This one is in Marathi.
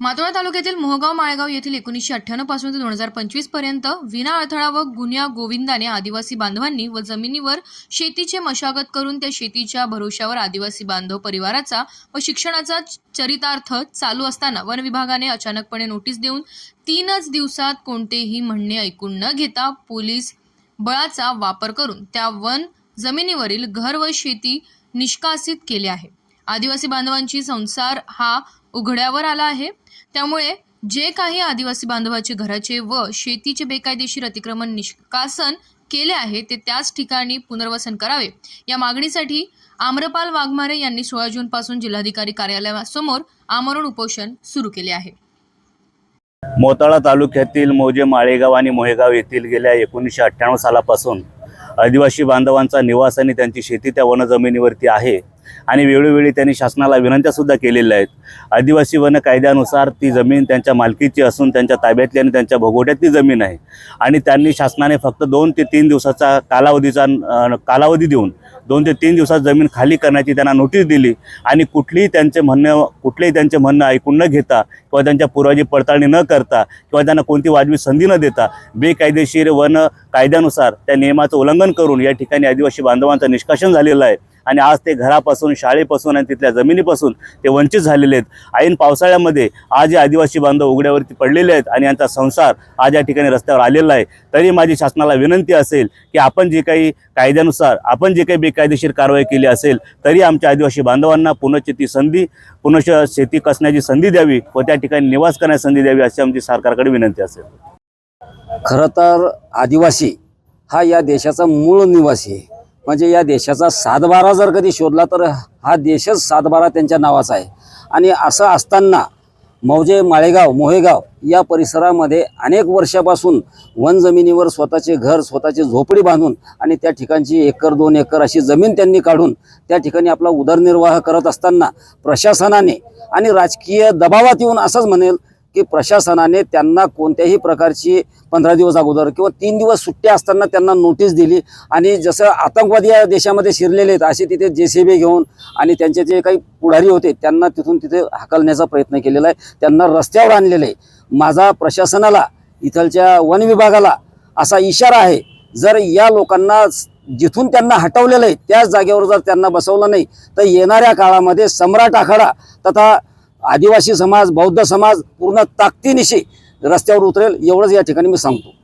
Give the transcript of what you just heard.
मातोळा तालुक्यातील मोहगाव माळेगाव येथील एकोणीसशे अठ्ठ्याण्णवपासून ते दोन हजार पंचवीसपर्यंत विना अडथळा व गुन्ह्या गोविंदाने आदिवासी बांधवांनी व जमिनीवर शेतीचे मशागत करून त्या शेतीच्या भरोश्यावर आदिवासी बांधव परिवाराचा व शिक्षणाचा चरितार्थ चालू असताना वन विभागाने अचानकपणे नोटीस देऊन तीनच दिवसात कोणतेही म्हणणे ऐकून न घेता पोलीस बळाचा वापर करून त्या वन जमिनीवरील घर व शेती निष्कासित केले आहे. आदिवासी बांधवांची संसार हा उघड्यावर आला आहे. त्यामुळे जे काही आदिवासी बांधवाचे घराचे व शेतीचे बेकायदेशीर अतिक्रमण निष्कासन केले आहे ते त्याच ठिकाणी पुनर्वसन करावे. या मागणीसाठी आम्रपाल वाघमारे यांनी सोळा जून पासून जिल्हाधिकारी कार्यालयासमोर आमरण उपोषण सुरू केले आहे. मोताळा तालुक्यातील मोजे माळेगाव आणि मोहेगाव येथील गेल्या एकोणीसशे अठ्ठ्याण्णव सालापासून आदिवासी बांधवांचा निवास आणि त्यांची शेती त्या वनजमिनीवरती आहे. आणि वेळोवेळी त्यांनी शासनाला विनंत्यासुद्धा केलेल्या आहेत. आदिवासी वन कायद्यानुसार ती जमीन त्यांच्या मालकीची असून त्यांच्या ताब्यातली आणि त्यांच्या भोगोट्यातली जमीन आहे. आणि त्यांनी शासनाने फक्त दोन ते तीन दिवसाचा कालावधीचा कालावधी देऊन दोन ते तीन दिवसात जमीन खाली करण्याची त्यांना नोटीस दिली आणि कुठलीही त्यांचे म्हणणं कुठलेही त्यांचे म्हणणं ऐकून न घेता किंवा त्यांच्या पूर्वाची पडताळणी न करता किंवा त्यांना कोणती वाजवी संधी न देता बेकायदेशीर वन कायद्यानुसार त्या नियमाचं उल्लंघन करून या ठिकाणी आदिवासी बांधवांचं निष्कासन झालेलं आहे. आणि आज ते घरापासून शाळेपासून आणि तिथल्या जमिनीपासून ते वंचित झालेले आहेत. ऐन पावसाळ्यामध्ये आज या आदिवासी बांधव उघड्यावरती पडलेले आहेत आणि यांचा संसार आज या ठिकाणी रस्त्यावर आलेला आहे. तरी माझी शासनाला विनंती असेल की आपण जे काही कायद्यानुसार आपण जे काही बेकायदेशीर कारवाई केली असेल तरी आमच्या आदिवासी बांधवांना पुनश्च ती संधी पुनश्च शेती कसण्याची संधी द्यावी व त्या ठिकाणी निवास करण्याची संधी द्यावी अशी आमची सरकारकडे विनंती असेल. खरं तर आदिवासी हा या देशाचा मूळ निवासी आहे. म्हणजे या देशाचा सातबारा जर कधी शोधला तर हा देशच सातबारा त्यांच्या नावाचा आहे. आणि असं असताना मौजे माळेगाव मोहेगाव या परिसरामध्ये अनेक वर्षापासून वन जमिनीवर स्वतःचे घर स्वतःची झोपडी बांधून आणि त्या ठिकाणची एकर दोन एकर अशी जमीन त्यांनी काढून त्या ठिकाणी आपला उदरनिर्वाह करत असताना प्रशासनाने आणि राजकीय दबावात येऊन असंच म्हणेल की प्रशासनाने त्यांना कोणत्याही प्रकारची पंधरा दिवस अगोदर किंवा तीन दिवस सुट्ट्या असताना त्यांना नोटीस दिली. आणि जसं आतंकवादी या देशामध्ये शिरलेले आहेत असे तिथे जे सी बी घेऊन आणि त्यांचे जे काही पुढारी होते त्यांना तिथून तिथे हाकलण्याचा प्रयत्न केलेला आहे. त्यांना रस्त्यावर आणलेलं आहे. माझा प्रशासनाला इथलच्या वन विभागाला असा इशारा आहे जर या लोकांना जिथून त्यांना हटवलेलं आहे त्याच जागेवर जर त्यांना बसवलं नाही तर येणाऱ्या काळामध्ये सम्राट आखाडा तथा आदिवासी समाज बौद्ध समाज पूर्ण ताकदीनिशी रस्त्यावर उतरेल एवढंच या ठिकाणी मी सांगतो.